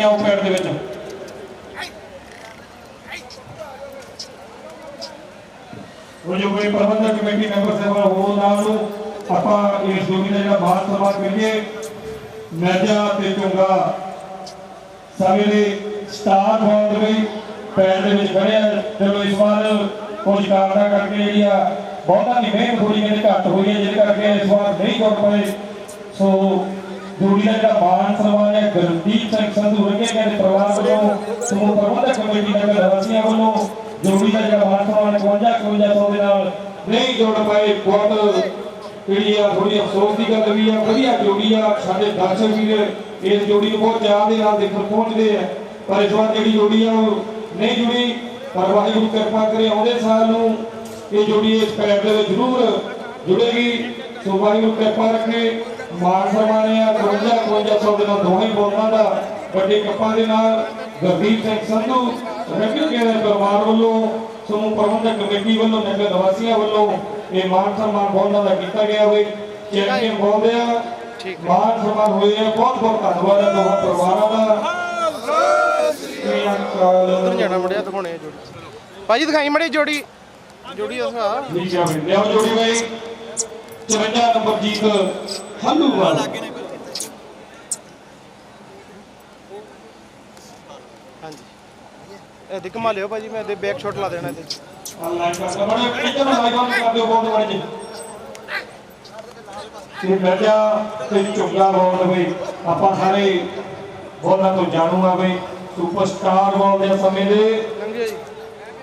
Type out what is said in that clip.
ਦਵਾਸੀਆਂ ਉਹ ਪੈੜ ਦੇ ਵਿੱਚ। ਉਹ ਜੋ ਕੋਈ ਪ੍ਰਬੰਧਕ ਕਮੇਟੀ ਮੈਂਬਰ ਸਾਹਿਬਾਨ ਹੋਣ ਨਾਲ ਆਪਾਂ ਇਸ ਜੋਗੀ ਦਾ ਜਿਹੜਾ ਬਾਤ ਸਮਾਤ ਕਰੀਏ ਮੈਜਾ ਤੇ ਚੁੰਗਾ ਸਮੇਂ ਸਟਾਰ ਹੋਣ ਦੇ ਪੈਰ ਦੇ ਵਿੱਚ ਖੜਿਆ ਚਲੋ ਇਸ ਵਾਰ ਕੁਝ ਕਾਰਨਾਂ ਕਰਕੇ ਜਿਹੜੀ ਆ, ਬਹੁਤਾ ਨਹੀਂ ਮਿਹਨਤ ਥੋੜੀ ਜਿਹੀ ਘੱਟ ਹੋਈ ਹੈ ਜਿਹਦੇ ਕਰਕੇ ਇਸ ਵਾਰ ਨਹੀਂ ਜੁੜ ਪਏ। ਸੋ ਜੋੜੀ ਦਾ ਮਾਨ ਸਨਮਾਨ ਹੈ ਗੁਰਦੀਪ ਸਿੰਘ ਸੰਧੂ ਰੰਗੇ ਦੇ ਪਰਿਵਾਰ ਵੱਲੋਂ ਸਮੂਹ ਪ੍ਰਬੰਧਕ ਕਮੇਟੀ ਨਗਰ ਵਾਸੀਆਂ ਵੱਲੋਂ ਜੋੜੀ ਦਾ ਜਿਹੜਾ ਮਾਨ ਸਨਮਾਨ 52 51 ਦੇ ਨਾਲ ਨਹੀਂ ਜੁੜ ਪਏ ਬਹੁਤ ਜਿਹੜੀ ਆ ਥੋੜੀ ਅਫਸੋਸ ਦੀ ਗੱਲ ਵੀ ਆ ਵਧੀਆ ਜੋੜੀ ਆ ਸਾਡੇ ਦਰਸ਼ਕ ਵੀਰ ਇਸ ਜੋੜੀ ਨੂੰ ਬਹੁਤ ਚਾਅ ਦੇ ਨਾਲ ਦੇਖਣ ਪਹੁੰਚਦੇ ਆ ਪਰ ਇਸ ਵਾਰ ਜਿਹੜੀ ਜੋੜੀ ਆ ਉਹ ਨਹੀਂ ਜੁੜੀ ਪਰ ਵਾਹਿਗੁਰੂ ਕਿਰਪਾ ਕਰੇ ਆਉਂਦੇ ਸਾਲ ਨੂੰ ਇਹ ਜੋੜੀ ਇਸ ਪੈਰ ਦੇ ਵਿੱਚ ਜ਼ਰੂਰ ਜੁੜੇਗੀ ਸੋ ਵਾਹਿਗੁਰੂ ਕਿਰਪਾ ਰੱਖੇ ਮਾਨ ਸਨਮਾਨਿਆ 52 51 ਦੇ ਨਾਲ ਬੋਲਾਂ ਦਾ ਵੱਡੇ ਕੱਪਾਂ ਦੇ ਨਾਲ ਗੁਰਦੀਪ ਸਿੰਘ ਸੰਧੂ ਰਵੀ ਕੇ ਦੇ ਪਰਿਵਾਰ ਵੱਲੋਂ ਸਮੂਹ ਪ੍ਰਬੰਧਕ ਕਮੇਟੀ ਵੱਲੋਂ ਨਗਰ ਨਿਵਾਸੀਆਂ ਵੱਲੋਂ ਇਹ ਮਾਨ ਸਨਮਾਨ ਬੋਲਾਂ ਦਾ ਕੀਤਾ ਗਿਆ ਹੋਵੇ। ਚੈਂਪੀਅਨ ਬੋਲਦੇ ਆ। ਮਾਨ ਸਨਮਾਨ ਹੋਏ ਆ। ਬਹੁਤ ਬਹੁਤ ਧੰਨਵਾਦ ਹੈ ਦੋਹਾਂ ਪਰਿਵਾਰਾਂ ਦਾ। ਸ੍ਰੀ ਅਕਾਲ ਉਧਰ ਜਾਣਾ ਮੜਿਆ ਦਿਖਾਉਣੇ ਜੋੜੀ। ਭਾਜੀ ਦਿਖਾਈ ਮੜੀ ਜੋੜੀ। ਜੋੜੀ ਦਿਖਾ। ਠੀਕ ਆ ਬਈ ਲਿਆਓ ਜੋੜੀ ਬਾਈ। 54 ਨੰਬਰ ਜੀਤ ਹੰਦੂਵਾਲ ਹਾਂਜੀ। ਇਹ ਦਿਖ ਮਾ ਲਿਓ ਭਾਜੀ ਮੈਂ ਇਹਦੇ ਬੈਕ ਸ਼ਾਟ ਲਾ ਦੇਣਾ ਇਹਦੇ। ਆਨਲਾਈਨ ਕਰਦਾ ਬੜੇ ਕਿਤੇ ਨਾ ਲਾਈਵ ਕਰ ਦਿਓ ਬਹੁਤ ਬੜੇ ਜੀ ਤੇ ਮਿਰਜਾ ਤੇ ਚੁੰਗਾ ਬੋਲ ਬਈ ਆਪਾਂ ਸਾਰੇ ਬੋਲਾਂ ਤੋਂ ਜਾਣੂ ਆ ਬਈ ਸੁਪਰਸਟਾਰ ਬੋਲ ਦੇ। ਸਮੇਂ ਦੇ